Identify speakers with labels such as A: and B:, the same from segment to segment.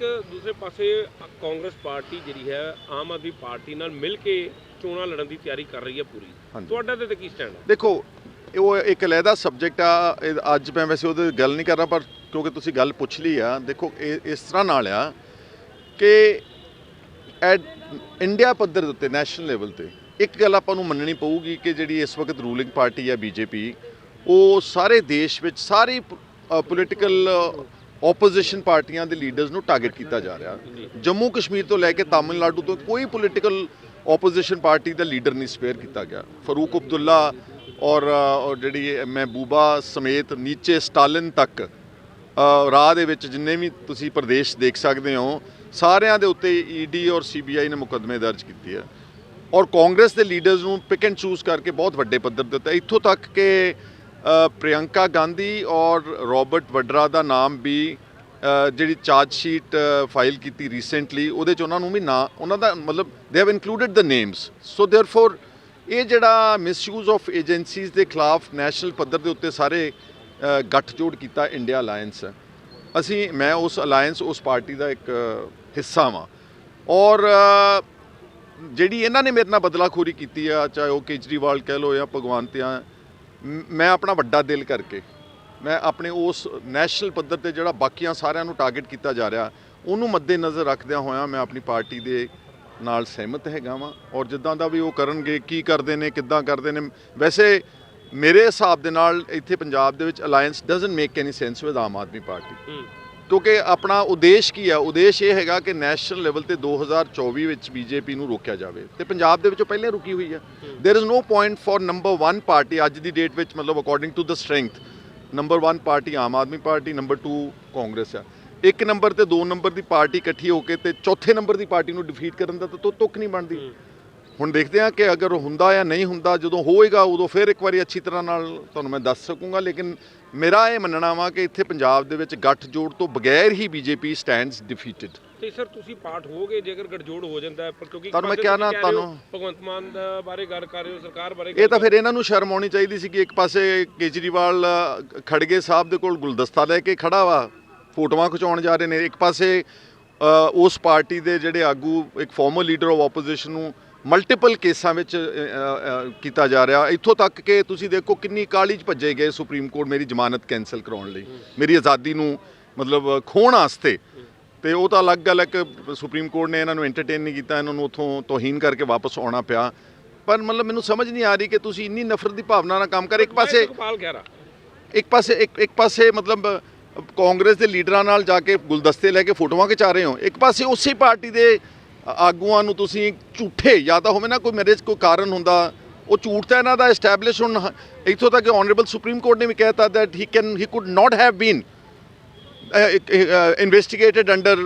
A: ਇੱਕ ਦੂਸਰੇ ਪਾਸੇ ਕਾਂਗਰਸ ਪਾਰਟੀ ਜਿਹੜੀ ਹੈ ਆਮ ਆਦਮੀ ਪਾਰਟੀ ਨਾਲ ਮਿਲ ਕੇ ਚੋਣਾਂ ਲੜਨ ਦੀ ਤਿਆਰੀ ਕਰ ਰਹੀ ਹੈ ਪੂਰੀ। ਤੁਹਾਡਾ ਤੇ ਕੀ ਸਟੈਂਡ ਹੈ
B: ਦੇਖੋ ਉਹ ਇੱਕ ਅਲੱਗਾ ਸਬਜੈਕਟ ਆ ਅੱਜ ਮੈਂ ਵੈਸੇ ਉਹਦੇ ਗੱਲ ਨਹੀਂ ਕਰ ਰਿਹਾ ਪਰ ਕਿਉਂਕਿ ਤੁਸੀਂ ਗੱਲ ਪੁੱਛ ਲਈ ਆ ਦੇਖੋ ਇਸ ਤਰ੍ਹਾਂ ਨਾਲ ਆ ਕਿ ਐਟ ਇੰਡੀਆ ਪੱਧਰ ਦੇ ਉੱਤੇ ਨੈਸ਼ਨਲ ਲੈਵਲ ਤੇ ਇੱਕ ਗੱਲ ਆਪਾਂ ਨੂੰ ਮੰਨਣੀ ਪਊਗੀ ਕਿ ਜਿਹੜੀ ਇਸ ਵਕਤ ਰੂਲਿੰਗ ਪਾਰਟੀ ਹੈ ਬੀਜੇਪੀ ਉਹ ਸਾਰੇ ਦੇਸ਼ ਵਿੱਚ ਸਾਰੀ ਪੋਲੀਟੀਕਲ ਆਪੋਜੀਸ਼ਨ ਪਾਰਟੀਆਂ ਦੇ ਲੀਡਰਸ ਨੂੰ ਟਾਰਗੇਟ ਕੀਤਾ ਜਾ ਰਿਹਾ। ਜੰਮੂ ਕਸ਼ਮੀਰ ਤੋਂ ਲੈ ਕੇ ਤਾਮਿਲਨਾਡੂ ਤੋਂ ਕੋਈ ਪੋਲੀਟੀਕਲ ਆਪੋਜੀਸ਼ਨ ਪਾਰਟੀ ਦਾ ਲੀਡਰ ਨਹੀਂ ਸਪੇਅਰ ਕੀਤਾ ਗਿਆ। ਫਰੂਕ ਅਬਦੁੱਲਾ ਔਰ ਔਰ ਜਿਹੜੀ ਮਹਿਬੂਬਾ ਸਮੇਤ ਨੀਚੇ ਸਟਾਲਿਨ ਤੱਕ ਰਾਹ ਦੇ ਵਿੱਚ ਜਿੰਨੇ ਵੀ ਤੁਸੀਂ ਪ੍ਰਦੇਸ਼ ਦੇਖ ਸਕਦੇ ਹੋ, ਸਾਰਿਆਂ ਦੇ ਉੱਤੇ ਈਡੀ ਔਰ ਸੀਬੀਆਈ ਨੇ ਮੁਕੱਦਮੇ ਦਰਜ ਕੀਤੇ ਆ। ਔਰ ਕਾਂਗਰਸ ਦੇ ਲੀਡਰਸ ਨੂੰ ਪਿਕ ਐਂਡ ਚੂਜ਼ ਕਰਕੇ ਬਹੁਤ ਵੱਡੇ ਪੱਧਰ ਦਿੱਤਾ ਇੱਥੋਂ ਤੱਕ ਕਿ ਅ, ਪ੍ਰਿਯੰਕਾ ਗਾਂਧੀ ਔਰ ਰਾਬਰਟ ਵਡਰਾ ਦਾ ਨਾਮ ਵੀ ਅ, ਜਿਹੜੀ ਚਾਰਜ ਸ਼ੀਟ ਫਾਈਲ ਕੀਤੀ ਰੀਸੈਂਟਲੀ ਉਹਦੇ ਚ ਉਹਨਾਂ ਨੂੰ ਵੀ ਨਾ ਉਹਨਾਂ ਦਾ ਮਤਲਬ they have included the names so therefore ਇਹ ਜਿਹੜਾ ਮਿਸਯੂਜ਼ ਆਫ ਏਜੰਸੀਜ਼ ਦੇ ਖਿਲਾਫ ਨੈਸ਼ਨਲ ਪੱਧਰ ਦੇ ਉੱਤੇ ਸਾਰੇ ਅ, ਗੱਠਜੋੜ ਕੀਤਾ ਇੰਡੀਆ ਅਲਾਈਅੰਸ ਅਸੀਂ ਮੈਂ ਉਸ ਅਲਾਈਅੰਸ ਉਸ ਪਾਰਟੀ ਦਾ ਇੱਕ ਅ, ਹਿੱਸਾ ਵਾਂ ਔਰ ਅ, ਜਿਹੜੀ ਇਹਨਾਂ ਨੇ ਮੇਰੇ ਨਾਲ ਬਦਲਾਖੋਰੀ ਕੀਤੀ ਆ ਚਾਹੇ ਉਹ ਕੇਜਰੀਵਾਲ ਕਹਿ ਲੋ ਜਾਂ ਭਗਵੰਤ ਆ ਮ- ਮੈਂ ਆਪਣਾ ਵੱਡਾ ਦਿਲ ਕਰਕੇ, ਮੈਂ ਆਪਣੇ ਉਸ ਨੈਸ਼ਨਲ ਪੱਧਰ ਤੇ ਜਿਹੜਾ ਬਾਕੀਆਂ ਸਾਰਿਆਂ ਨੂੰ ਟਾਰਗੇਟ ਕੀਤਾ ਜਾ ਰਿਹਾ, ਉਹਨੂੰ ਮੱਦੇਨਜ਼ਰ ਰੱਖਦਿਆਂ ਹੋਇਆਂ ਮੈਂ ਆਪਣੀ ਪਾਰਟੀ ਦੇ ਨਾਲ ਸਹਿਮਤ ਹੈਗਾ ਵਾਂ। ਔਰ ਜਿੱਦਾਂ ਦਾ ਵੀ ਉਹ ਕਰਨਗੇ, ਕੀ ਕਰਦੇ ਨੇ, ਕਿੱਦਾਂ ਕਰਦੇ ਨੇ, ਵੈਸੇ ਮੇਰੇ ਹਿਸਾਬ ਦੇ ਨਾਲ ਇੱਥੇ ਪੰਜਾਬ ਦੇ ਵਿੱਚ alliance doesn't make any sense with Aam Aadmi
A: party.
B: ਕਿਉਂਕਿ ਆਪਣਾ ਉਦੇਸ਼ ਕੀ ਆ? ਉਦੇਸ਼ ਇਹ ਹੈਗਾ ਕਿ ਨੈਸ਼ਨਲ ਲੈਵਲ ਤੇ 2024 ਵਿੱਚ ਬੀਜੇਪੀ ਨੂੰ ਰੋਕਿਆ ਜਾਵੇ। ਤੇ ਪੰਜਾਬ ਦੇ ਵਿੱਚੋਂ ਪਹਿਲਾਂ ਰੁਕੀ ਹੋਈ ਹੈ there is no point for number 1 party ਅੱਜ ਦੀ ਡੇਟ ਵਿੱਚ, ਮਤਲਬ according to the strength number 1 party Aam Aadmi party number 2 Congress ਆ। ਇੱਕ ਨੰਬਰ ਤੇ ਦੋ ਨੰਬਰ ਦੀ ਪਾਰਟੀ ਇਕੱਠੀ ਹੋ ਕੇ ਤੇ ਚੌਥੇ ਨੰਬਰ ਦੀ ਪਾਰਟੀ ਨੂੰ ਡਿਫੀਟ ਕਰਨ ਦਾ ਤਾਂ ਤੁੱਕ ਨਹੀਂ ਬਣਦੀ। ਹੁਣ ਦੇਖਦੇ ਹਾਂ ਕਿ ਅਗਰ ਹੁੰਦਾ ਜਾਂ ਨਹੀਂ ਹੁੰਦਾ ਜਦੋਂ ਹੋਏਗਾ ਉਦੋਂ ਫਿਰ ਇੱਕ ਵਾਰੀ ਅੱਛੀ ਤਰ੍ਹਾਂ ਨਾਲ ਤੁਹਾਨੂੰ ਮੈਂ ਦੱਸ ਸਕੂੰਗਾ। ਲੇਕਿਨ ਮੇਰਾ ਇਹ ਮੰਨਣਾ ਵਾ ਕਿ ਇੱਥੇ ਪੰਜਾਬ ਦੇ ਵਿੱਚ ਗੱਠ ਜੋੜ ਤੋਂ ਬਗੈਰ ਹੀ ਬੀਜੇਪੀ ਸਟੈਂਡਸ ਡਿਫੀਟਡ
A: ਤੇ ਸਰ ਤੁਸੀਂ ਪਾਰਟ ਹੋਗੇ ਜੇਕਰ ਗਠਜੋੜ ਹੋ ਜਾਂਦਾ ਹੈ ਪਰ ਕਿਉਂਕਿ
B: ਤੁਹਾਨੂੰ ਮੈਂ ਕਿਹਾ ਨਾ, ਤੁਹਾਨੂੰ-
A: ਭਗਵੰਤ ਮਾਨ ਬਾਰੇ ਗੱਲ ਕਰ ਰਹੇ ਹੋ ਸਰਕਾਰ ਬਾਰੇ
B: ਇਹ ਤਾਂ ਫਿਰ ਇਹਨਾਂ ਨੂੰ ਸ਼ਰਮ ਆਉਣੀ ਚਾਹੀਦੀ ਸੀ ਕਿ ਇੱਕ ਪਾਸੇ ਕੇਜਰੀਵਾਲ ਖੜਗੇ ਸਾਹਿਬ ਦੇ ਕੋਲ ਗੁਲਦਸਤਾ ਲੈ ਕੇ ਖੜਾ ਵਾ ਫੋਟੋਆਂ ਖਿਚਾਉਣ ਜਾ ਰਹੇ ਨੇ। ਇੱਕ ਪਾਸੇ ਉਸ ਪਾਰਟੀ ਦੇ ਜਿਹੜੇ ਆਗੂ ਇੱਕ ਫਾਰਮਰ ਲੀਡਰ ਆਫ ਆਪੋਜੀਸ਼ਨ ਨੂੰ ਮਲਟੀਪਲ ਕੇਸਾਂ ਵਿੱਚ ਕੀਤਾ ਜਾ ਰਿਹਾ। ਇੱਥੋਂ ਤੱਕ ਕਿ ਤੁਸੀਂ ਦੇਖੋ ਕਿੰਨੀ ਕਾਲੀ ਚ ਭੱਜੇ ਗਏ ਸੁਪਰੀਮ ਕੋਰਟ ਮੇਰੀ ਜ਼ਮਾਨਤ ਕੈਨਸਲ ਕਰਾਉਣ ਲਈ। ਮੇਰੀ ਆਜ਼ਾਦੀ ਨੂੰ ਮਤਲਬ ਖੋਹਣ ਵਾਸਤੇ ਤੇ ਉਹ ਤਾਂ ਅਲੱਗ ਗੱਲ ਹੈ ਕਿ ਸੁਪਰੀਮ ਕੋਰਟ ਨੇ ਇਹਨਾਂ ਨੂੰ ਐਂਟਰਟੇਨ ਨਹੀਂ ਕੀਤਾ ਇਹਨਾਂ ਨੂੰ ਉਥੋਂ ਤੋਹੀਨ ਕਰਕੇ ਵਾਪਸ ਆਉਣਾ ਪਿਆ। ਪਰ ਮਤਲਬ ਮੈਨੂੰ ਸਮਝ ਨਹੀਂ ਆ ਰਹੀ ਕਿ ਤੁਸੀਂ ਇੰਨੀ ਨਫ਼ਰਤ ਦੀ ਭਾਵਨਾ ਨਾਲ ਕੰਮ ਕਰ। ਇੱਕ ਪਾਸੇ ਇੱਕ ਪਾਸੇ ਇੱਕ ਇੱਕ ਪਾਸੇ ਮਤਲਬ ਕਾਂਗਰਸ ਦੇ ਲੀਡਰਾਂ ਨਾਲ ਜਾ ਕੇ ਗੁਲਦਸਤੇ ਲੈ ਕੇ ਫੋਟੋਆਂ ਖਿਚਾ ਰਹੇ ਹੋ। ਇੱਕ ਪਾਸੇ ਉਸੇ ਪਾਰਟੀ ਦੇ ਆਗੂਆਂ ਨੂੰ ਤੁਸੀਂ ਝੂਠੇ ਜਾਂ ਤਾਂ ਹੋਵੇ ਨਾ ਕੋਈ ਮੇਰੇ 'ਚ ਕੋਈ ਕਾਰਨ ਹੁੰਦਾ ਉਹ ਝੂਠ ਤਾਂ ਇਹਨਾਂ ਦਾ ਐਸਟੈਬਲਿਸ਼ ਹੁਣ ਇੱਥੋਂ ਤੱਕ ਆਨਰੇਬਲ ਸੁਪਰੀਮ ਕੋਰਟ ਨੇ ਵੀ ਕਹਿਤਾ that he can he could not have been investigated under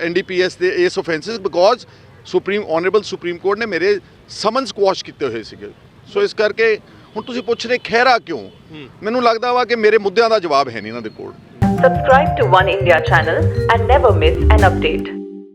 B: NDPS ਦੇ ਇਸ offences because supreme honourable supreme court ਨੇ ਮੇਰੇ ਸਮਨ ਸਕੁਆਸ਼ ਕੀਤੇ ਹੋਏ ਸੀਗੇ। ਸੋ ਇਸ ਕਰਕੇ ਹੁਣ ਤੁਸੀਂ ਪੁੱਛ ਰਹੇ ਖਹਿਰਾ ਕਿਉਂ? ਮੈਨੂੰ ਲੱਗਦਾ ਵਾ ਕਿ ਮੇਰੇ ਮੁੱਦਿਆਂ ਦਾ ਜਵਾਬ ਹੈ ਨਹੀਂ ਇਹਨਾਂ ਦੇ ਕੋਲ।
C: Subscribe to One India channel and never miss an update.